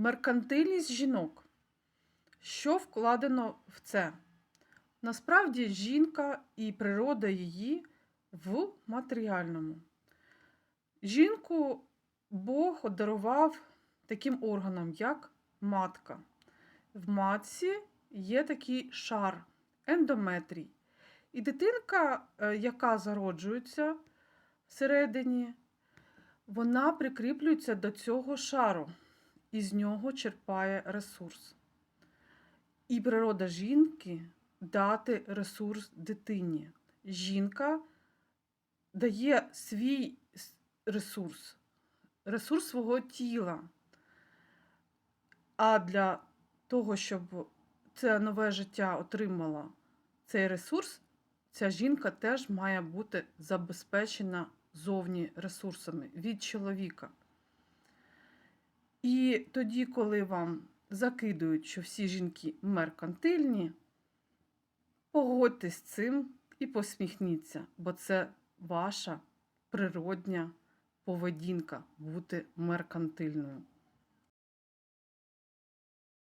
Меркантильність жінок. Що вкладено в це? Насправді жінка і природа її в матеріальному. Жінку Бог одарував таким органом, як матка. В матці є такий шар, ендометрій. І дитинка, е, яка зароджується всередині, вона прикріплюється до цього шару і з нього черпає ресурс. І природа жінки дати ресурс дитині. Жінка дає свій ресурс, ресурс свого тіла. А для того, щоб це нове життя отримала цей ресурс, ця жінка теж має бути забезпечена зовні ресурсами від чоловіка. І тоді, коли вам закидують, що всі жінки меркантильні, погодьтесь з цим і посміхніться, бо це ваша природня поведінка бути меркантильною.